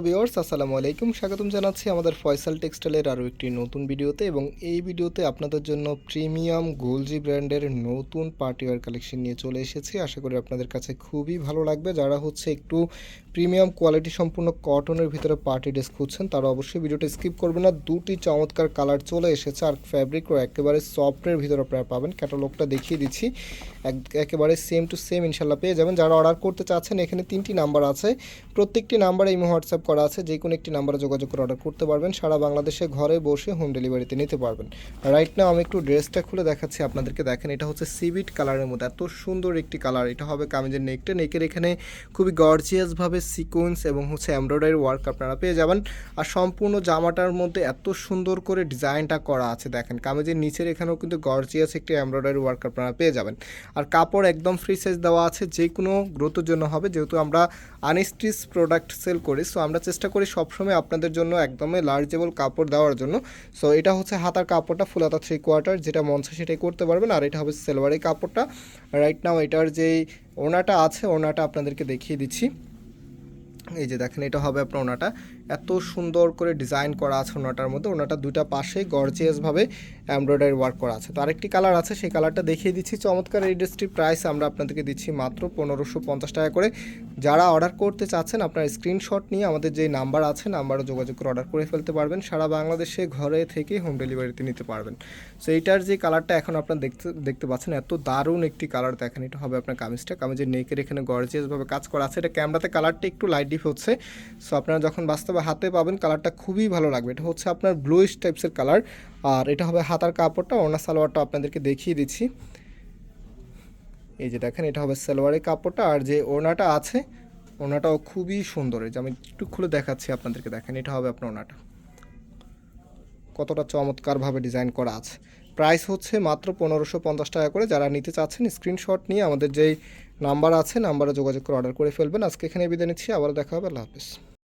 Viewers, আসসালামু আলাইকুম। স্বাগতম জানাচ্ছি আমাদের ফয়সাল টেক্সটাইলের আরও একটি নতুন ভিডিওতে এবং এই ভিডিওতে আপনাদের জন্য প্রিমিয়াম গোলজি ব্র্যান্ডের নতুন পার্টিওয়ার কালেকশন নিয়ে চলে এসেছি। আশা করি আপনাদের কাছে খুবই ভালো লাগবে। যারা হচ্ছে একটু প্রিমিয়াম কোয়ালিটি সম্পূর্ণ কটনের ভিতরে পার্টি ড্রেস খুঁজছেন, তারা অবশ্যই ভিডিওটা স্কিপ করবেন না। দুটি চমৎকার কালার চলে এসেছে আর ফ্যাব্রিকও একেবারে সফটের ভিতরে আপনারা পাবেন। ক্যাটালগটা দেখিয়ে দিচ্ছি। এক- একেবারে সেম টু সেম ইনশাল্লাহ পেয়ে যাবেন। যারা অর্ডার করতে চাচ্ছেন, এখানে তিনটি নাম্বার আছে। প্রত্যেকটি নাম্বার এই হোয়াটসঅ্যাপ করা আছে, যে কোনো একটি নাম্বারে যোগাযোগ করে অর্ডার করতে পারবেন। সারা বাংলাদেশে ঘরে বসে হোম ডেলিভারিতে নিতে পারবেন। রাইট নাও আমি একটু ড্রেসটা খুলে দেখাচ্ছি আপনাদেরকে। দেখেন, এটা হচ্ছে সিভিট কালারের মধ্যে। এত সুন্দর একটি কালার এটা হবে কামিজের নেকটা নেকের এখানে খুবই গর্জিয়াসভাবে সিকোয়েন্স এবং হচ্ছে এমব্রয়ডারি ওয়ার্ক আপনারা পেয়ে যাবেন। আর সম্পূর্ণ জামাটার মধ্যে এত সুন্দর করে ডিজাইনটা করা আছে। দেখেন, কামিজের নিচের এখানেও কিন্তু গর্জিয়াস একটি এমব্রয়ডারি ওয়ার্ক আপনারা পেয়ে যাবেন। আর কাপড় একদম ফ্রি সাইজ দেওয়া আছে। যে কোনো গ্রোথের জন্য হবে। যেহেতু আমরা আনস্টিচ প্রোডাক্ট সেল করি সো আমরা চেষ্টা করি সবসময় আপনাদের জন্য একদমই লার্জেবল কাপড় দেওয়ার জন্য। সো এটা হচ্ছে হাতার কাপড়টা ফুল হাতা থ্রি কোয়ার্টার যেটা মন চায় সেটাই করতে পারবেন। আর এটা হবে সেলভারি কাপড়টা। রাইট নাও এটার যেই ওনাটা আছে, ওনাটা আপনাদেরকে দেখিয়ে দিচ্ছি। এই যে দেখেন, এটা হবে আপনার ওনাটা। এত সুন্দর করে ডিজাইন করা আছে ওনাটার মধ্যে। ওনাটা দুইটা পাশে গর্জিয়াসভাবে এমব্রয়ডারি ওয়ার্ক করা আছে। তো আরেকটি কালার আছে, সেই কালারটা দেখিয়ে দিচ্ছি। চমৎকার এই ড্রেসটির প্রাইস আমরা আপনাদেরকে দিচ্ছি মাত্র পনেরোশো পঞ্চাশ টাকা করে। যারা অর্ডার করতে চাচ্ছেন, আপনার স্ক্রিনশট নিয়ে আমাদের যে নাম্বার আছে নাম্বারে যোগাযোগ করে অর্ডার করে ফেলতে পারবেন। সারা বাংলাদেশে ঘরে থেকে হোম ডেলিভারিতে নিতে পারবেন। সো এইটার যে কালারটা এখন আপনারা দেখতে দেখতে পাচ্ছেন, এত দারুণ একটি কালার দেখেন। এটা হবে আপনার কামিজটা। কামিজের নেকের এখানে গর্জিয়াসভাবে কাজ করা আছে। এটা ক্যামেরাতে কালারটা একটু লাইট ডিপ হচ্ছে। সো আপনারা যখন বাস্তবে হাতে পাবেন কালারটা খুবই ভালো লাগবে। এটা হচ্ছে আপনার ব্লুইশ টাইপসের কালার। আর এটা হবে হাতার কাপড়টা ওনা সালোয়ারটা আপনাদেরকে দেখিয়ে দিচ্ছি। এই যে দেখেন, এটা হবে সালোয়ারের কাপড়টা। আর যে ওনাটা আছে ওনাটাও খুবই সুন্দর। যে আমি একটু খুলে দেখাচ্ছি আপনাদেরকে, দেখেন, এটা হবে আপনার ওনাটা কতটা চমৎকারভাবে ডিজাইন করা আছে। প্রাইস হচ্ছে মাত্র পনেরোশো পঞ্চাশ টাকা করে। যারা নিতে চাচ্ছেন স্ক্রিনশট নিয়ে আমাদের যেই নাম্বার আছে, নাম্বারে যোগাযোগ করে অর্ডার করে ফেলবেন। আজকে এখানে বিদায় নিচ্ছি। আবারও দেখা হবে। আল্লাহ হাফিজ।